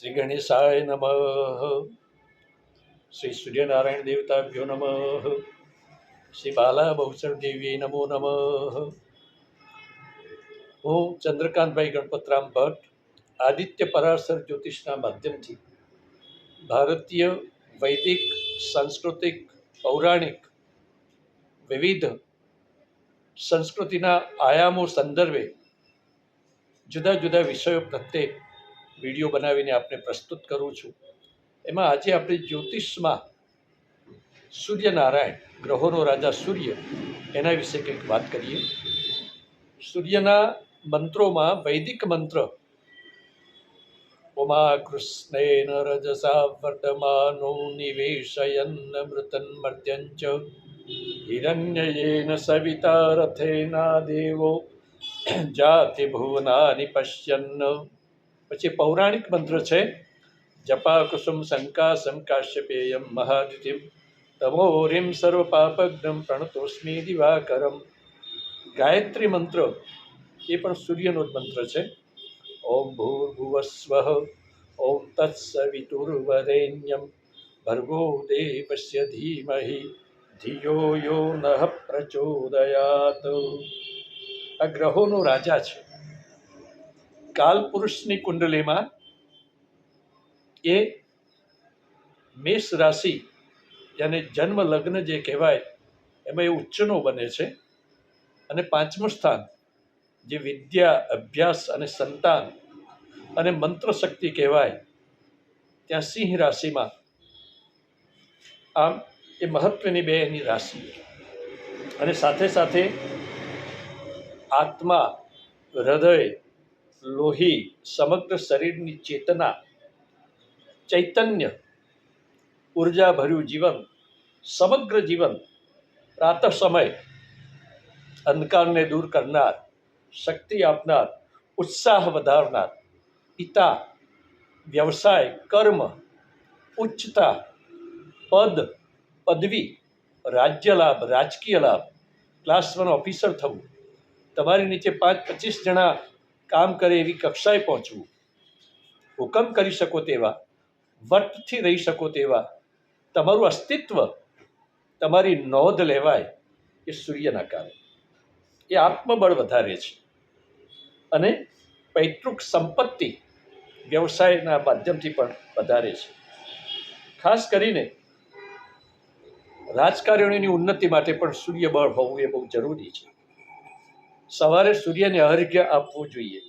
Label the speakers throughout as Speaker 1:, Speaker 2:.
Speaker 1: શ્રી ગણેશાય નમઃ. શ્રી સૂર્યનારાયણ દેવતાભ્યો નમઃ. શ્રી બાલા બહુચર દેવી નમો નમઃ. હું ચંદ્રકાંતભાઈ ગણપતરામ ભટ્ટ, આદિત્ય પરાસર જ્યોતિષના માધ્યમથી ભારતીય વૈદિક, સાંસ્કૃતિક, પૌરાણિક વિવિધ સંસ્કૃતિના આયામો સંદર્ભે જુદા જુદા વિષયો પ્રત્યે વીડિયો બનાવીને આપને પ્રસ્તુત કરું છું. એમાં આજે આપણે જ્યોતિષમાં સૂર્યનારાયણ, ગ્રહોનો રાજા સૂર્ય, એના વિશે કંઈક વાત કરીએ. સૂર્યના મંત્રોમાં વૈદિક મંત્ર, ઉમા કૃષ્ણેન રજસા વર્તમાનો નિવેશયન મૃતન મર્ત્યંચ, હિરણ્યયેન સવિતા રથેના દેવો જાતિ ભુવનાની પશ્યન્ન. પછી પૌરાણિક મંત્ર છે જપા કુસુમ શંકા સંકાશ્યપેયમ મહાદિતિમ તમોરિમ સર્વ પાપગ્નમ પ્રણતોસ્મી દિવાકરમ. ગાયત્રી મંત્ર એ પણ સૂર્યનો જ મંત્ર છે. ઓમ ભૂર્ભુવસ્વ, ઓમ તત્સવિતુર્વરેણ્યમ. ભર્ગો દેવસ્ય ધીમહિ, ધિયો યો નઃ પ્રચોદયાત. આ ગ્રહોનો રાજા છે. કાલપુરુષની કુંડલીમાં એ મેષ રાશિ જેને જન્મ લગ્ન જે કહેવાય, એમાં એ ઉચ્ચનો બને છે. અને પાંચમું સ્થાન, જે વિદ્યા, અભ્યાસ અને સંતાન અને મંત્ર શક્તિ કહેવાય, ત્યાં સિંહ રાશિમાં આમ એ મહત્વની બે એની રાશિ. અને સાથે સાથે આત્મા, હૃદય લોહી સમગ્ર શરીરની ચેતના, ચૈતન્ય, ઉર્જાભર્યું જીવન, સમગ્ર જીવન પ્રાતઃ સમય અંધકારને દૂર કરનાર, શક્તિ આપનાર, ઉત્સાહ વધારનાર, પિતા, વ્યવસાય, કર્મ, ઉચ્ચતા, પદ, પદવી, રાજ્ય લાભ, રાજકીય લાભ ક્લાસ વન ઓફિસર થવું. તમારી નીચે પાંચ પચીસ જણા કામ કરે એવી કક્ષાએ પહોંચવું. હુકમ કરી શકો તેવા વટથી રહી શકો તેવા, તમારું અસ્તિત્વ તમારી નોંધ લેવાય એ સૂર્યના કારણે. એ આત્મબળ વધારે છે. અને પૈતૃક સંપત્તિ વ્યવસાયના માધ્યમથી પણ વધારે છે. ખાસ કરીને રાજકારણીની ઉન્નતિ માટે પણ સૂર્યબળ હોવું એ બહુ જરૂરી છે. સવારે સૂર્યને અર્ઘ્ય આપવું જોઈએ.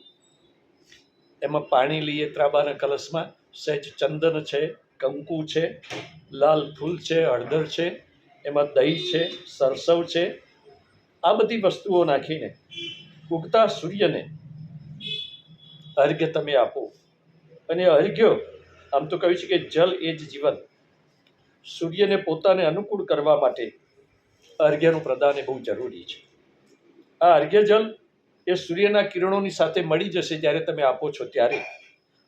Speaker 1: એમાં પાણી લઈએ ત્રાબાના કલશમાં. સહેજ ચંદન છે, કંકુ છે, લાલ ફૂલ છે, હળદર છે, એમાં દહીં છે, સરસવ છે. આ બધી વસ્તુઓ નાખીને ઉગતા સૂર્યને અર્ઘ્ય તમે આપો. અને અર્ઘ્યો, આમ તો કહ્યું છે કે જલ એ જ જીવન. સૂર્યને પોતાને અનુકૂળ કરવા માટે અર્ઘ્યનું પ્રદાન એ બહુ જરૂરી છે. આ અર્ઘ્યજલ એ સૂર્યના કિરણોની સાથે મળી જશે જ્યારે તમે આપો છો ત્યારે.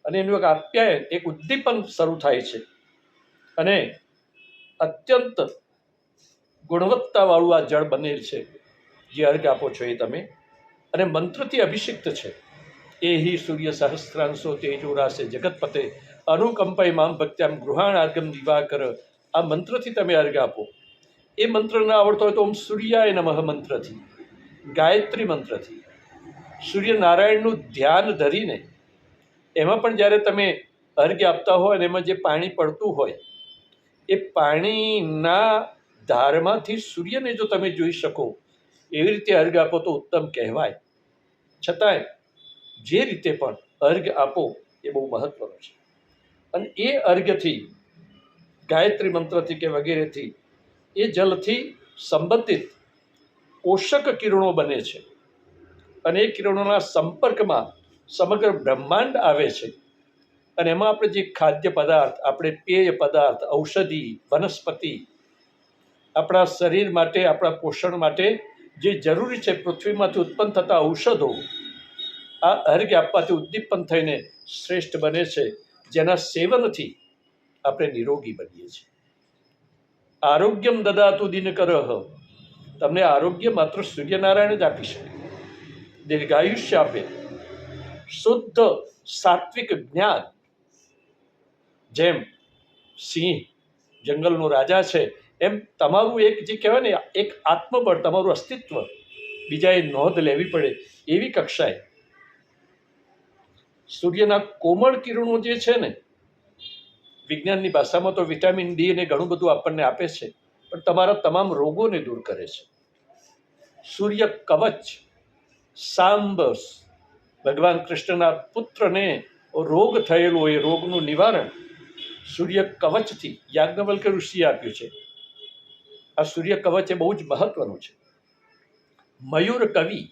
Speaker 1: અને એનું એક આપ્યાયન એક ઉદ્દીપન શરૂ થાય છે. અને અત્યંત ગુણવત્તાવાળું આ જળ બનેલ છે. જે અર્ઘ આપો છો એ તમે. અને મંત્રથી અભિષિક્ત છે. એ હિ સૂર્ય સહસ્ત્રાંશો તેજોરાશે જગતપતે અનુકંપાઈ મામ ભક્ત્યામ ગૃહાણ આર્ગમ દિવાકર. આ મંત્રથી તમે અર્ઘ આપો. એ મંત્ર ના આવડતો હોય તો ઓમ સૂર્યાય નમઃ મંત્રથી. ગાયત્રી મંત્રથી. સૂર્યનારાયણનું ધ્યાન ધરીને એમાં પણ જ્યારે તમે અર્ઘ્ય આપતા હોય અને એમાં જે પાણી પડતું હોય, એ પાણીના ધારમાંથી સૂર્યને જો તમે જોઈ શકો, એવી રીતે અર્ઘ આપો તો ઉત્તમ કહેવાય. છતાંય જે રીતે પણ અર્ઘ આપો એ બહુ મહત્વનું છે. અને એ અર્ઘ્યથી ગાયત્રી મંત્રથી કે વગેરેથી એ જલથી સંબંધિત પોષક કિરણો બને છે. અને એ કિરણોના સંપર્કમાં સમગ્ર બ્રહ્માંડ આવે છે. અને એમાં આપણે જે ખાદ્ય પદાર્થ, આપણે પેય પદાર્થ, ઔષધિ, વનસ્પતિ, આપણા શરીર માટે, આપણા પોષણ માટે જે જરૂરી છે, પૃથ્વીમાંથી ઉત્પન્ન થતા ઔષધો, આ અર્ઘ્ય આપવાથી ઉદ્દીપન થઈને શ્રેષ્ઠ બને છે. જેના સેવનથી આપણે નિરોગી બનીએ છીએ. આરોગ્યમ દદાતુ દિનકરહ તમને આરોગ્ય માત્ર સૂર્યનારાયણ જ આપી શકે. દીર્ઘાયુષ્ય આપે. શુદ્ધ સાત્વિક જ્ઞાન. જેમ સિંહ જંગલનો રાજા છે, એમ તમારું એક જે કહેવાય ને, એક આત્મબળ, તમારું અસ્તિત્વ બીજાએ નોંધ લેવી પડે એવી કક્ષાએ. સૂર્યના કોમળ કિરણો જે છે ને, વિજ્ઞાનની ભાષામાં તો વિટામિન ડી અને ઘણું બધું આપણને આપે છે. પણ તમારા તમામ રોગોને દૂર કરે છે. સૂર્ય કવચ, સાંબસ, ભગવાન કૃષ્ણના પુત્રને રોગ થયેલો એ રોગનું નિવારણ સૂર્ય કવચથી યાજ્ઞવલ્કે ઋષિએ આપ્યું છે. આ સૂર્ય કવચ એ બહુ જ મહત્વનું છે. મયુર કવિ,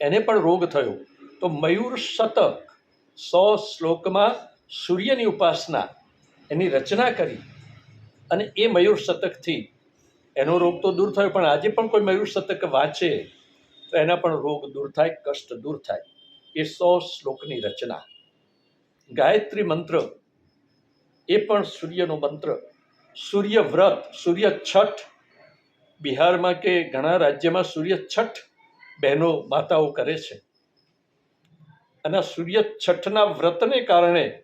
Speaker 1: એને પણ રોગ થયો. તો મયુર શતક સો શ્લોકમાં સૂર્યની ઉપાસના એની રચના કરી અને એ મયુર શતકથી એનો રોગ તો દૂર થયો, પણ આજે પણ કોઈ મયુર શતક વાંચે, તો એના પણ રોગ દૂર થાય, કષ્ટ દૂર થાય. એ સો શ્લોકની રચના. ગાયત્રી મંત્ર એ પણ સૂર્યનો મંત્ર. સૂર્ય વ્રત, સૂર્ય છઠ. બિહારમાં કે ઘણા રાજ્યમાં સૂર્ય છઠ બહેનો માતાઓ કરે છે. અને સૂર્ય છઠના વ્રતને કારણે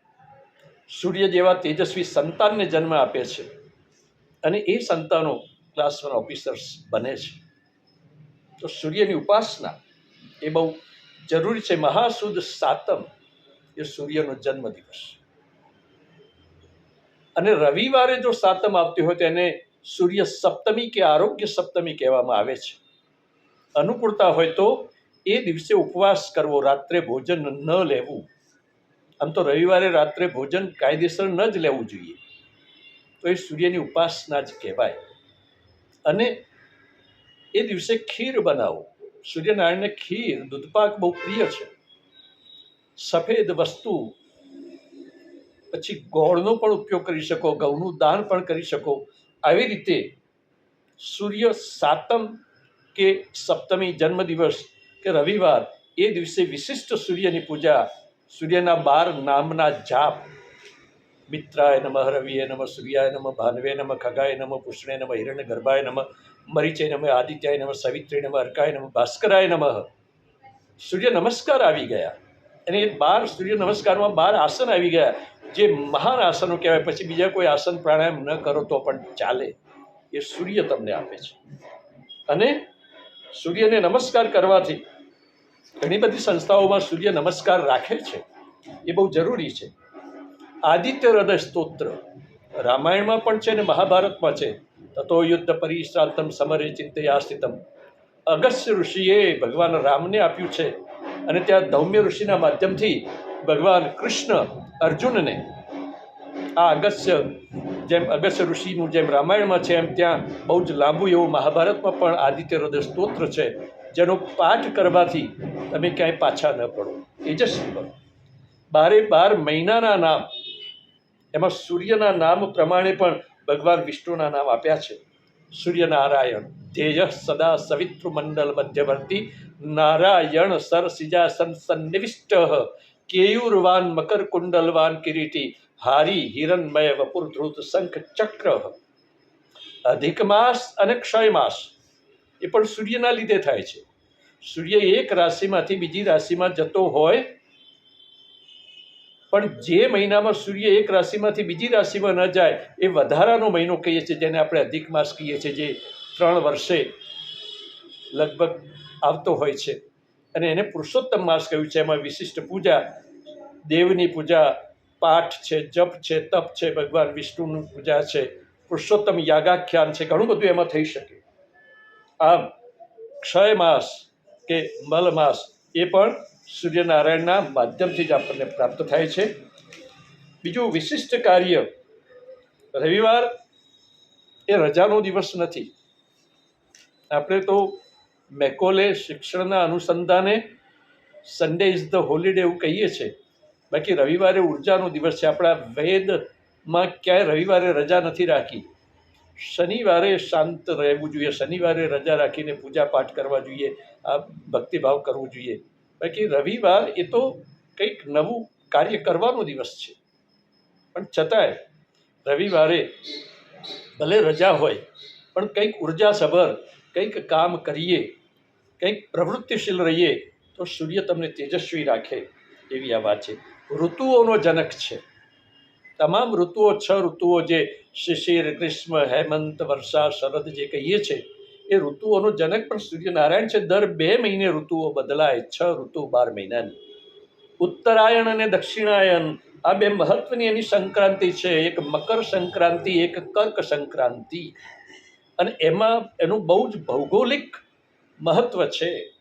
Speaker 1: સૂર્ય જેવા તેજસ્વી સંતાનને જન્મ આપે છે. અને એ સંતાનો ક્લાસ ઓફિસર્સ બને છે. તો સૂર્યની ઉપાસના એ બહુ જરૂરી છે. મહાસુદ સાતમ એ સૂર્યનો જન્મદિવસ અને રવિવારે જો સાતમ આવતી હોય તો એને સૂર્ય સપ્તમી કે આરોગ્ય સપ્તમી કહેવામાં આવે છે. અનુકૂળતા હોય તો એ દિવસે ઉપવાસ કરવો, રાત્રે ભોજન ન લેવું. આમ તો રવિવારે રાત્રે ભોજન કાયદેસર ન જ લેવું જોઈએ. તો એ સૂર્યની ઉપાસના જ કહેવાય. અને એ દિવસે ખીર બનાવો. સૂર્યનારાયણને ખીર, દૂધપાક બહુ પ્રિય છે. સફેદ વસ્તુ, પછી ગોળનો પણ ઉપયોગ કરી શકો, ઘઉંનું દાન પણ કરી શકો. આવી રીતે સૂર્ય સાતમ કે સપ્તમી જન્મદિવસ કે રવિવાર એ દિવસે વિશિષ્ટ સૂર્યની પૂજા સૂર્યના બાર નામના જાપ મિત્રાય નમ રવિએ નમઃ સૂર્યાય નમ ભાનવે નમઃ ખગાય નમઃ પુષ્ણે નમ હિરણ્ય ગર્ભાય નમ મરીચય નમ આદિત્યાય નમઃ સવિત્રી નમ અર્કાય નમ ભાસ્કરાય નમઃ સૂર્ય નમસ્કાર આવી ગયા અને એ બાર સૂર્ય નમસ્કારમાં બાર આસન આવી ગયા જે મહાન આસનો કહેવાય પછી બીજા કોઈ આસન પ્રાણાયામ ન કરો તો પણ ચાલે એ સૂર્ય તમને આપે છે અને સૂર્યને નમસ્કાર કરવાથી ઘણી બધી સંસ્થાઓમાં સૂર્ય નમસ્કાર રાખે છે એ બહુ જરૂરી છે આદિત્ય હૃદય સ્તોત્ર રામાયણમાં પણ છે ને મહાભારતમાં છે તતો યુદ્ધ પરિશ્રાંતમ સમરે ચિંતયા સ્થિતમ અગસ્ત્ય ઋષિએ ભગવાન રામને આપ્યું છે અને ત્યાં ધૌમ્ય ઋષિના માધ્યમથી ભગવાન કૃષ્ણ અર્જુનને આ અગસ્ય જેમ અગસ્ત્ય ઋષિનું જેમ રામાયણમાં છે એમ ત્યાં બહુ જ લાંબુ એવું મહાભારતમાં પણ આદિત્ય હૃદય સ્તોત્ર છે, જેનો પાઠ કરવાથી તમે ક્યાંય પાછા ન પડો. તેજસ્વી બનો. બારે બાર મહિનાના નામ એમાં સૂર્યના નામ પ્રમાણે પણ ભગવાન વિષ્ણુના નામ આપ્યા છે. સૂર્યનારાયણ ધ્યેય સદા સવિતૃ મંડળ મધ્યવર્તી, નારાયણ સર સિજાસન સન્નિવિષ્ટ કેયુરવાન મકર કુંડલવાન કિરીટી, હારી હિરણમય વપુર ધ્રુત શંખ ચક્ર. અધિક માસ અને ક્ષય માસ, એ પણ સૂર્યના લીધે થાય છે. સૂર્ય એક રાશિમાંથી બીજી રાશિમાં જતો હોય પણ જે મહિનામાં સૂર્ય એક રાશિમાંથી બીજી રાશિમાં ન જાય, એ વધારાનો મહિનો કહીએ છીએ, જેને આપણે અધિક માસ કહીએ છીએ, જે ત્રણ વર્ષે લગભગ આવતો હોય છે. અને એને પુરુષોત્તમ માસ કહ્યું છે, એમાં વિશિષ્ટ પૂજા, દેવની પૂજા, પાઠ છે, જપ છે, તપ છે, ભગવાન વિષ્ણુની પૂજા છે, પુરુષોત્તમ યાગાખ્યાન છે, ઘણું બધું એમાં થઈ શકે. આમ ક્ષય માસ કે મલ માસ એ પણ સૂર્યનારાયણના માધ્યમથી જ આપણને પ્રાપ્ત થાય છે. બીજું વિશિષ્ટ કાર્ય રવિવાર એ રજાનો દિવસ નથી. આપણે તો મેકોલે શિક્ષણના અનુસંધાને સન્ડે ઇઝ ધ હોલિડે એવું કહીએ છીએ બાકી રવિવારે ઉર્જાનો દિવસ છે. આપણા વેદમાં ક્યાંય રવિવારે રજા નથી રાખી. શનિવારે શાંત રહેવું જોઈએ. શનિવારે રજા રાખીને પૂજા પાઠ કરવા જોઈએ. આ ભક્તિભાવ કરવો જોઈએ. બાકી રવિવાર એ તો કંઈક નવું કાર્ય કરવાનો દિવસ છે. પણ છતાંય રવિવારે ભલે રજા હોય, પણ કંઈક ઉર્જાસભર કંઈક કામ કરીએ, કંઈક પ્રવૃત્તિશીલ રહીએ, તો સૂર્ય તમને તેજસ્વી રાખે એવી આ વાત છે. ઋતુઓનો જનક છે. તમામ ઋતુઓ, છ ઋતુઓ જે શિશિર ગ્રીષ્મ હેમંત, વર્ષા, શરદ જે કહીએ છીએ એ ઋતુઓનો જનક પણ સૂર્યનારાયણ છે. દર બે મહિને ઋતુઓ બદલાય, છ ઋતુ બાર મહિનાની. ઉત્તરાયણ અને દક્ષિણાયન આ બે મહત્વની એની સંક્રાંતિ છે. એક મકર સંક્રાંતિ, એક કર્ક સંક્રાંતિ. અને એમાં એનું બહુ જ ભૌગોલિક મહત્વ છે.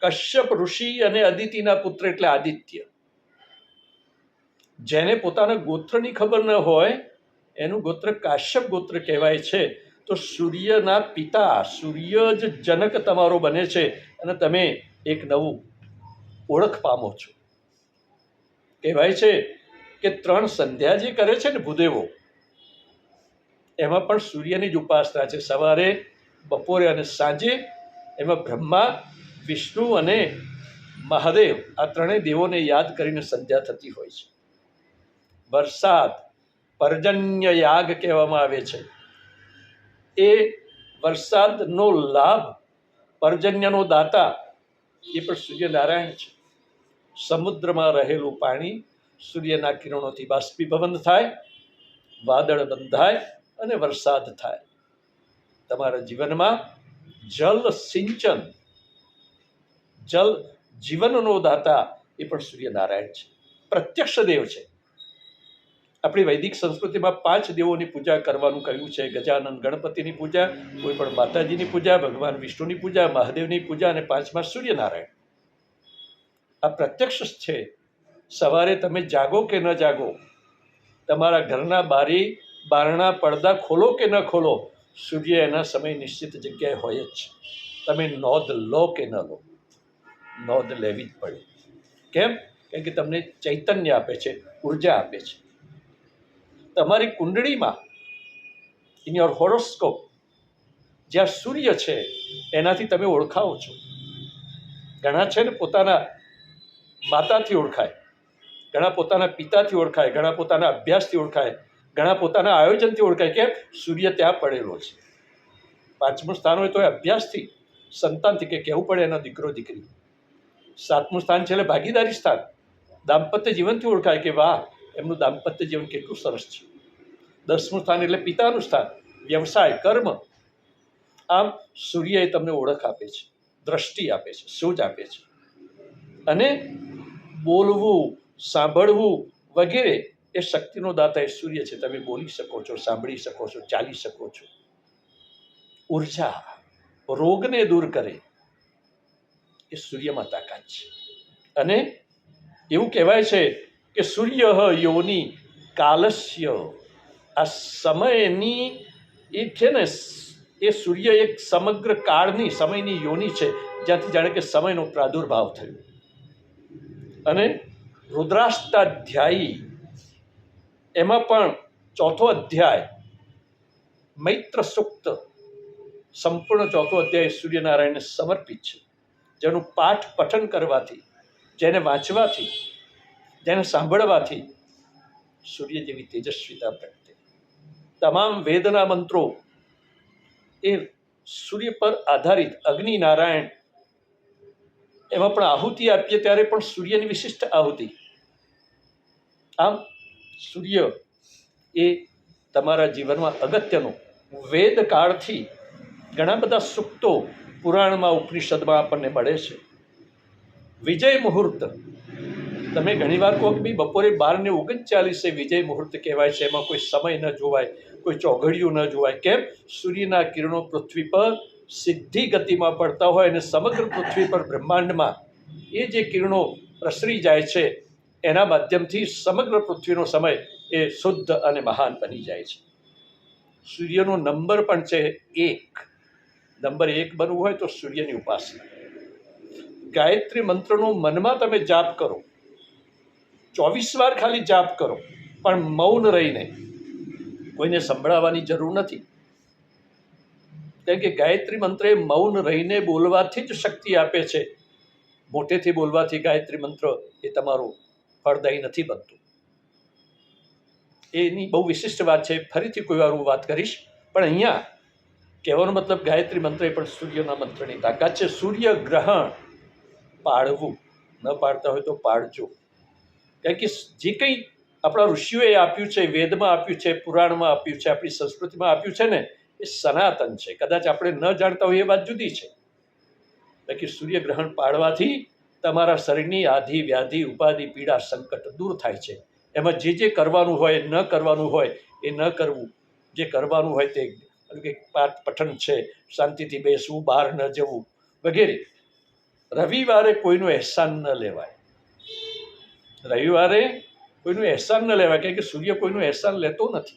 Speaker 1: કશ્યપ ઋષિ અને અદિતિના પુત્ર એટલે આદિત્ય. જેને પોતાના ગોત્રની ખબર ન હોય, એનું ગોત્ર કાશ્યપ ગોત્ર કહેવાય છે. તો સૂર્યના પિતા, સૂર્ય જ જનક તમારો બને છે અને તમે એક નવું ઓળખ પામો છો. કહેવાય છે કે ત્રણ સંધ્યા જે કરે છે ને ભૂદેવો, એમાં પણ સૂર્યની જ ઉપાસના છે. સવારે, બપોરે અને સાંજે એમાં બ્રહ્મા, વિષ્ણુ અને મહાદેવ આ ત્રણેય દેવોને યાદ કરીને સંધ્યા થતી હોય છે. વરસાદ પર્જન્ય યાગ કહેવામાં આવે છે. એ વરસાદનો લાભ પર્જન્યનો દાતા એ પણ સૂર્યનારાયણ છે. સમુદ્રમાં રહેલું પાણી સૂર્યના કિરણોથી બાષ્પીભવન થાય, વાદળ બંધાય અને વરસાદ થાય. તમારા જીવનમાં જલ સિંચન, જલ જીવનનો દાતા એ પણ સૂર્યનારાયણ છે. પ્રત્યક્ષ દેવ છે. આપણી વૈદિક સંસ્કૃતિમાં પાંચ દેવોની પૂજા કરવાનું કહ્યું છે. ગજાનંદ ગણપતિની પૂજા કોઈ પણ માતાજીની પૂજા, ભગવાન વિષ્ણુની પૂજા, મહાદેવની પૂજા અને પાંચમા સૂર્યનારાયણ. આ પ્રત્યક્ષ છે. સવારે તમે જાગો કે ન જાગો? તમારા ઘરના બારી, બારણા, પડદા ખોલો કે ન ખોલો? સૂર્ય એના સમય નિશ્ચિત જગ્યાએ હોય જ. છે તમે નોંધ લો કે ન લો? નોંધ લેવી જ પડે. કેમ? કેમ કે તમને ચૈતન્ય આપે છે, ઊર્જા આપે છે. તમારી કુંડળીમાં ઇન યોર હોરોસ્કોપ જ્યાં સૂર્ય છે, એનાથી તમે ઓળખાવો છો. ઘણા છે ને પોતાના માતાથી ઓળખાય, ઘણા પોતાના પિતાથી ઓળખાય, ઘણા પોતાના અભ્યાસથી ઓળખાય, ઘણા પોતાના આયોજનથી ઓળખાય કે સૂર્ય ત્યાં પડેલો છે. પાંચમું સ્થાન હોય તો એ અભ્યાસથી, સંતાનથી કે કહેવું પડે એનો દીકરો, દીકરી. સાતમું સ્થાન છે ભાગીદારી સ્થાન. દાંપત્ય જીવનથી ઓળખાય કે વાહ એમનું દાંપત્ય જીવન કેટલું સરસ છે. દસમું સ્થાન એટલે પિતાનું સ્થાન, વ્યવસાય, કર્મ. આમ સૂર્યએ તમને ઓળખ આપે છે, દ્રષ્ટિ આપે છે, સૂઝ આપે છે. અને બોલવું, સાંભળવું વગેરે એ શક્તિનો દાતા એ સૂર્ય છે. તમે બોલી શકો છો, સાંભળી શકો છો, ચાલી શકો છો. ઊર્જા રોગને દૂર કરે એ સૂર્યમાં તાકાત છે. અને એવું કહેવાય છે કે સૂર્ય યોની કાલસ્ય. આ સમયની એ છે ને, એ સૂર્ય એક સમગ્ર કાળની, સમયની યોની છે, જ્યાંથી જાણે કે સમયનો પ્રાદુર્ભાવ થયો. અને રુદ્રાષ્ટાધ્યાયી, એમાં પણ ચોથો અધ્યાય મૈત્ર સુક્ત સંપૂર્ણ ચોથો અધ્યાય સૂર્યનારાયણને સમર્પિત છે. જેનું પાઠ પઠન કરવાથી, જેને વાંચવાથી જેને સાંભળવાથી સૂર્ય જેવી તેજસ્વીતા પ્રગટે. તમામ વેદના મંત્રો એ સૂર્ય પર આધારિત અગ્નિ નારાયણ એમાં પણ આહુતિ આપીએ ત્યારે પણ સૂર્યની વિશિષ્ટ આહુતિ. આમ સૂર્ય એ તમારા જીવનમાં અગત્યનું વેદ કાળથી ઘણા બધા સુક્તો પુરાણમાં, ઉપનિષદમાં આપણને મળે છે. વિજય મુહૂર્ત તમે ઘણીવાર કોઈક બી બપોરે બારને ઓગણચાલીસે વિજય મુહૂર્ત કહેવાય છે, એમાં કોઈ સમય ન જોવાય, કોઈ ચોઘડિયું ન જોવાય. કેમ? સૂર્યના કિરણો પૃથ્વી પર સીધી ગતિમાં પડતા હોય અને સમગ્ર પૃથ્વી પર બ્રહ્માંડમાં એ જે કિરણો પ્રસરી જાય છે, એના માધ્યમથી સમગ્ર પૃથ્વીનો સમય એ શુદ્ધ અને મહાન બની જાય છે. સૂર્યનો નંબર પણ છે એક. નંબર એક બનવું હોય તો સૂર્યની ઉપાસના. ગાયત્રી મંત્રનો મનમાં તમે જાપ કરો. ચોવીસ વાર ખાલી જાપ કરો, પણ મૌન રહીને કોઈને સંભળાવવાની જરૂર નથી. કેમ કે ગાયત્રી મંત્ર એ મૌન રહીને બોલવાથી જ શક્તિ આપે છે. મોટેથી બોલવાથી ગાયત્રી મંત્ર એ તમારું ફળદાયી નથી બનતું. એની બહુ વિશિષ્ટ વાત છે, ફરીથી કોઈ વાર હું વાત કરીશ, પણ અહીંયા કહેવાનો મતલબ ગાયત્રી મંત્ર એ પણ સૂર્યના મંત્રની તાકાત છે. સૂર્ય ગ્રહણ પાળવું. ન પાડતા હોય તો પાડજો. કારણ કે જે કંઈ આપણા ઋષિઓએ આપ્યું છે, વેદમાં આપ્યું છે, પુરાણમાં આપ્યું છે, આપણી સંસ્કૃતિમાં આપ્યું છે ને, એ સનાતન છે. કદાચ આપણે ન જાણતા હોઈએ એ વાત જુદી છે. બાકી સૂર્યગ્રહણ પાડવાથી તમારા શરીરની આધિ, વ્યાધિ, ઉપાધિ, પીડા, સંકટ દૂર થાય છે. એમાં જે જે કરવાનું હોય, ન કરવાનું હોય, એ ન કરવું. જે કરવાનું હોય તે કંઈક પાઠ, પઠન છે, શાંતિથી બેસવું, બહાર ન જવું વગેરે. રવિવારે કોઈનું અહેસાન ન લેવાય. રવિવારે કોઈનું અહેસાન ન લેવાય. કારણ કે સૂર્ય કોઈનું અહેસાન લેતો નથી.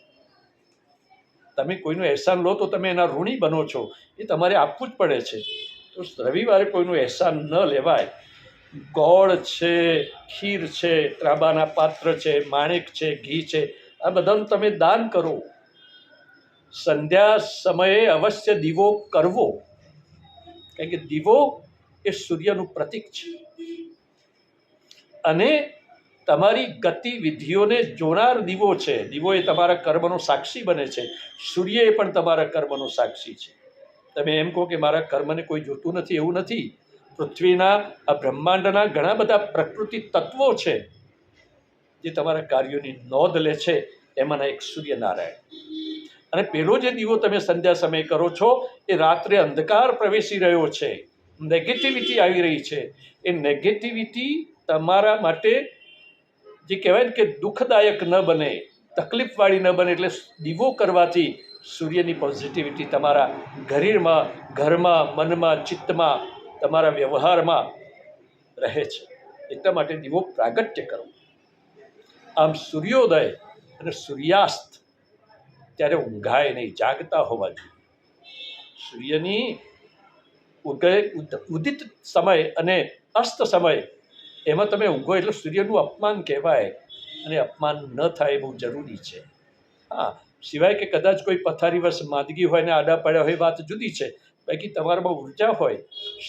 Speaker 1: તમે કોઈનું અહેસાન લો તો તમે એના ઋણી બનો છો. એ તમારે આપવું જ પડે છે. તો રવિવારે કોઈનું અહેસાન ન લેવાય. ગોળ છે, ખીર છે, ત્રાંબાના પાત્ર છે, માણેક છે, ઘી છે, આ બધાનું તમે દાન કરો. સંધ્યા સમયે અવશ્ય દીવો કરવો. કારણ કે દીવો એ સૂર્યનું પ્રતીક છે. અને તમારી ગતિવિધિઓને જોનાર દીવો છે. દીવો એ તમારા કર્મનો સાક્ષી બને છે. સૂર્ય એ પણ તમારા કર્મનો સાક્ષી છે. તમે એમ કહો કે મારા કર્મને કોઈ જોતું નથી, એવું નથી. પૃથ્વીના, આ બ્રહ્માંડના ઘણા બધા પ્રકૃતિ તત્વો છે જે તમારા કાર્યોની નોંધ લે છે. એમાંના એક સૂર્યનારાયણ. અને પેલો જે દીવો તમે સંધ્યા સમયે કરો છો, એ રાત્રે અંધકાર પ્રવેશી રહ્યો છે. નેગેટિવિટી આવી રહી છે. એ નેગેટિવિટી તમારા માટે જે કહેવાય ને કે દુઃખદાયક ન બને, તકલીફવાળી ન બને એટલે દીવો કરવાથી સૂર્યની પોઝિટિવિટી તમારા શરીરમાં ઘરમાં, મનમાં, ચિત્તમાં, તમારા વ્યવહારમાં રહે છે. એટલા માટે દીવો પ્રાગટ્ય કરો. આમ સૂર્યોદય અને સૂર્યાસ્ત ત્યારે ઊંઘાય નહીં, જાગતા હોવા જોઈએ. સૂર્યની ઉદય, ઉદ- ઉદિત સમય અને અસ્ત સમય એમાં તમે ઊંઘો એટલે સૂર્યનું અપમાન કહેવાય અને અપમાન ન થાય એ બહુ જરૂરી છે. હા, સિવાય કે કદાચ કોઈ પથારી વર્ષ માંદગી હોય ને આડા પડ્યા હોય વાત જુદી છે. બાકી તમારામાં ઊર્જા હોય,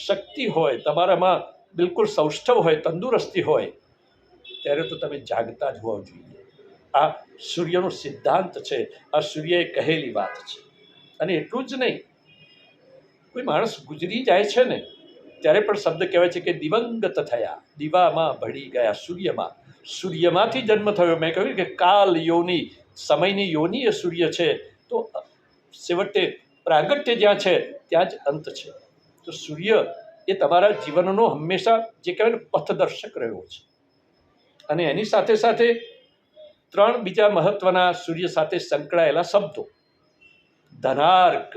Speaker 1: શક્તિ હોય, તમારામાં બિલકુલ સૌષ્ઠવ હોય, તંદુરસ્તી હોય, ત્યારે તો તમે જાગતા જ હોવા જોઈએ. આ સૂર્યનો સિદ્ધાંત છે. આ સૂર્યએ કહેલી વાત છે. અને એટલું જ નહીં, કોઈ માણસ ગુજરી જાય છે ને ત્યારે પણ શબ્દ કહેવાય છે કે દિવંગત થયા. દીવામાં ભળી ગયા સૂર્યમાં. સૂર્યમાંથી જન્મ થયો. મેં કહ્યું કે કાલ યોની, સમયની યોની એ સૂર્ય છે. તો છેવટે પ્રાગટ્ય જ્યાં છે, ત્યાં જ અંત છે. તો સૂર્ય એ તમારા જીવનનો હંમેશા જે કહેવાય ને પથદર્શક રહ્યો છે. અને એની સાથે સાથે ત્રણ બીજા મહત્વના સૂર્ય સાથે સંકળાયેલા શબ્દો. ધનાર્ક,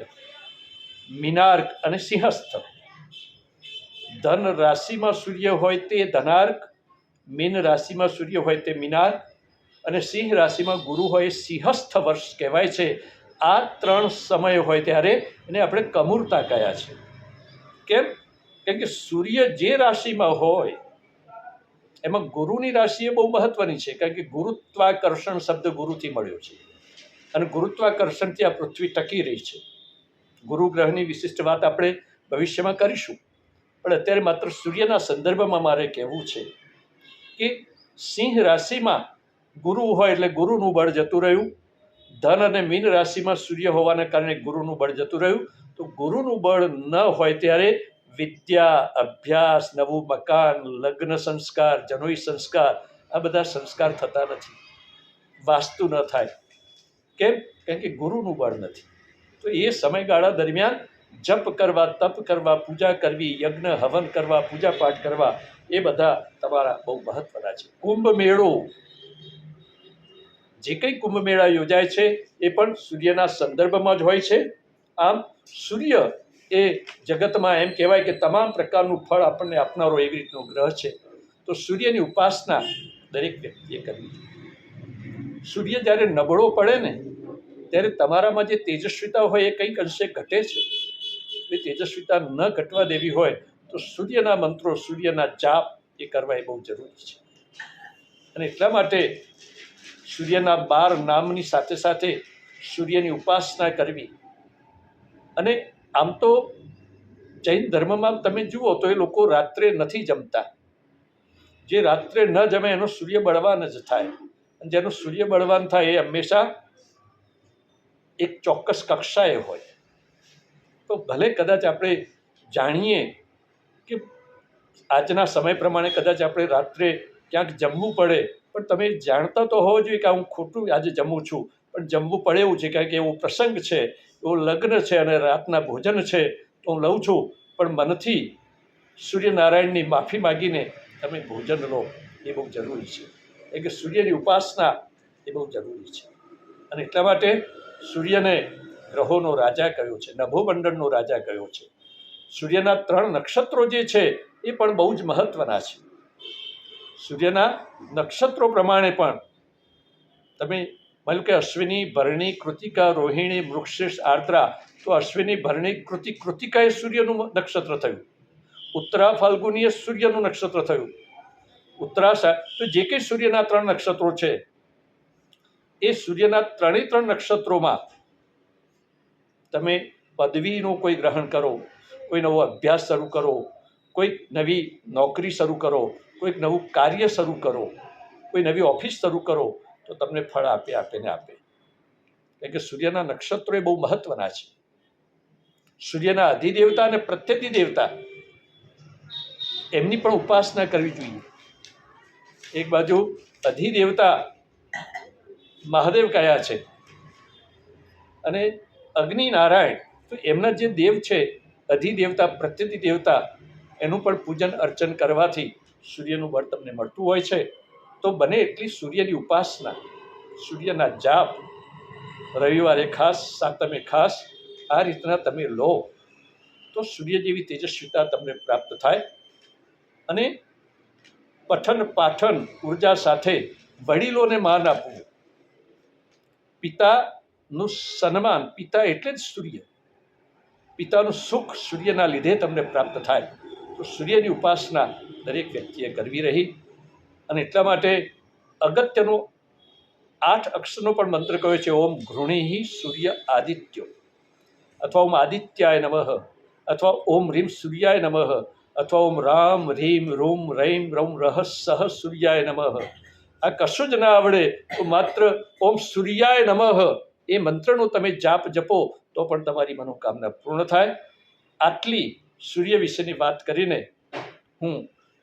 Speaker 1: મિનાર્ક અને સિંહસ્થ. ધન રાશિમાં સૂર્ય હોય તે ધનાર્ક, મીન રાશિમાં સૂર્ય હોય તે મિનાર્ક અને સિંહ રાશિમાં ગુરુ હોય સિંહસ્થ વર્ષ કહેવાય છે. આ ત્રણ સમય હોય ત્યારે એને આપણે કમૂરતા કયા છે. કેમ? કેમ કે સૂર્ય જે રાશિમાં હોય, એમાં ગુરુની રાશિ એ બહુ મહત્વની છે, કારણ કે ગુરુત્વાકર્ષણ શબ્દ ગુરુથી મળ્યો છે અને ગુરુત્વાકર્ષણથી આ પૃથ્વી ટકી રહી છે. ગુરુ ગ્રહની વિશિષ્ટ વાત આપણે ભવિષ્યમાં કરીશું. પણ અત્યારે માત્ર સૂર્યના સંદર્ભમાં મારે કહેવું છે કે સિંહ રાશિમાં ગુરુ હોય એટલે ગુરુનું બળ જતું રહ્યું. ધન અને મીન રાશિમાં સૂર્ય હોવાના કારણે ગુરુનું બળ જતું રહ્યું. તો ગુરુનું બળ ન હોય ત્યારે વિદ્યા, અભ્યાસ, નવું મકાન, લગ્ન સંસ્કાર, જનોઈ સંસ્કાર, આ બધા સંસ્કાર થતા નથી. વાસ્તુ ન થાય. કેમ? કેમ કે ગુરુનું બળ નથી. તો એ સમયગાળા દરમિયાન જપ કરવા, તપ કરવા, પૂજા કરવી, યજ્ઞ, હવન કરવા પૂજા પાઠ કરવા, એ બધા તમારા બહુ મહત્વના છે. કુંભ મેળો જે કંઈ કુંભ મેળા યોજાય છે, એ પણ સૂર્યના સંદર્ભમાં જ હોય છે. આમ, સૂર્ય એ જગતમાં એમ કહેવાય કે તમામ પ્રકારનું ફળ આપણને આપનારો એવી રીતનો ગ્રહ છે. તો સૂર્યની ઉપાસના દરેક વ્યક્તિએ કરવી જોઈએ. સૂર્ય જ્યારે નબળો પડે ને, ત્યારે તમારામાં જે તેજસ્વીતા હોય એ કંઈક અંશે ઘટે છે. એ તેજસ્વીતા ન ઘટવા દેવી હોય, તો સૂર્યના મંત્રો, સૂર્યના જાપ એ કરવા એ બહુ જરૂરી છે. અને એટલા માટે સૂર્યના બાર નામની સાથે સાથે સૂર્યની ઉપાસના કરવી. અને આમ તો જૈન ધર્મમાં તમે જુઓ તો એ લોકો રાત્રે નથી જમતા. જે રાત્રે ન જમે એનો સૂર્ય બળવાન જ થાય. અને જેનું સૂર્ય બળવાન થાય એ હંમેશા એક ચોક્કસ કક્ષાએ હોય. તો ભલે કદાચ આપણે જાણીએ કે આજના સમય પ્રમાણે કદાચ આપણે રાત્રે ક્યાંક જમવું પડે, પણ તમે જાણતા તો હોવો જોઈએ કે હું ખોટું આજે જમું છું, પણ જમવું પડે એવું છે, કારણ કે એવો પ્રસંગ છે, એવો લગ્ન છે અને રાતના ભોજન છે, તો હું લઉં છું. પણ મનથી સૂર્યનારાયણની માફી માગીને તમે ભોજન લો, એ બહુ જરૂરી છે. એટલે કે સૂર્યની ઉપાસના એ બહુ જરૂરી છે. અને એટલા માટે સૂર્યને ગ્રહોનો રાજા કયો છે? નભોમંડળનો રાજા કયો છે? સૂર્યના ત્રણ નક્ષત્રો જે છે, એ પણ બહુ જ મહત્ત્વના છે. સૂર્યના નક્ષત્રો પ્રમાણે પણ તમે માનું કે અશ્વિની, ભરણી, કૃતિકા, રોહિણી મૃક્ષેશ આર્દ્રા, તો અશ્વિની, ભરણી, કૃતિ કૃતિકા એ સૂર્યનું નક્ષત્ર થયું. ઉત્તરા ફાલ્ગુની એ સૂર્યનું નક્ષત્ર થયું. ઉત્તરાષા તો જે કંઈ સૂર્યના ત્રણ નક્ષત્રો છે, એ સૂર્યના ત્રણેય ત્રણ નક્ષત્રોમાં તમે પદવીનું કોઈ ગ્રહણ કરો, કોઈ નવો અભ્યાસ શરૂ કરો કોઈક નવી નોકરી શરૂ કરો, કોઈક નવું કાર્ય શરૂ કરો, કોઈ નવી ઓફિસ શરૂ કરો, તો તમને ફળ આપે આપે ને આપે. કારણ કે સૂર્યના નક્ષત્રો એ બહુ મહત્વના છે. સૂર્યના અધિદેવતા અને પ્રત્યધિ દેવતા, એમની પણ ઉપાસના કરવી જોઈએ. એક બાજુ અધિદેવતા મહાદેવ કયા છે? અને અગ્નિ નારાયણ તો એમના જે દેવ છે, અધિદેવતા પ્રત્યધિ દેવતા એનું પણ પૂજન, અર્ચન કરવાથી સૂર્યનું બળ તમને મળતું હોય છે. તો બને એટલી સૂર્યની ઉપાસના, સૂર્યના જાપ. રવિવારે ખાસ, સાતમે ખાસ, આ રીતના તમે લો. તો સૂર્ય જેવી તેજસ્વીતા તમને પ્રાપ્ત થાય. અને પઠન પાઠન ઊર્જા સાથે વડીલોને માન આપવું. પિતાનું સન્માન પિતા એટલે જ સૂર્ય. પિતાનું સુખ સૂર્યના લીધે તમને પ્રાપ્ત થાય. તો સૂર્યની ઉપાસના દરેક વ્યક્તિએ કરવી રહી. અને એટલા માટે અગત્યનો આઠ અક્ષરનો પણ મંત્ર કહ્યો છે, ઓમ ઘૃણીહિ સૂર્ય આદિત્યો. અથવા ઓમ આદિત્યાય નમઃ, અથવા ઓમ રીમ સૂર્યાય નમઃ, અથવા ઓમ રામ રીમ રૂમ રૈમ રૌમ રહ સહ સૂર્યાય નમઃ. આ કશું જ ના આવડે, તો માત્ર ઓમ સૂર્યાય નમઃ એ મંત્રનો તમે જાપ જપો, તો પણ તમારી મનોકામના પૂર્ણ થાય. આટલી સૂર્ય વિશેની વાત કરીને હું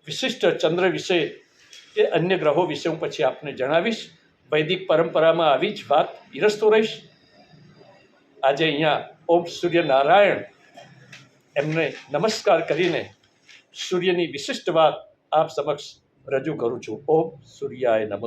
Speaker 1: વિશિષ્ટ ચંદ્ર વિશે કે અન્ય ગ્રહો વિશે હું પછી આપને જણાવીશ. વૈદિક પરંપરામાં આવી જ વાત પીરસતો રહીશ. આજે અહીંયા ઓમ સૂર્ય નારાયણ એમને નમસ્કાર કરીને સૂર્યની વિશિષ્ટ વાત આપ સમક્ષ રજૂ કરું છું. ઓમ સૂર્યાય નમઃ.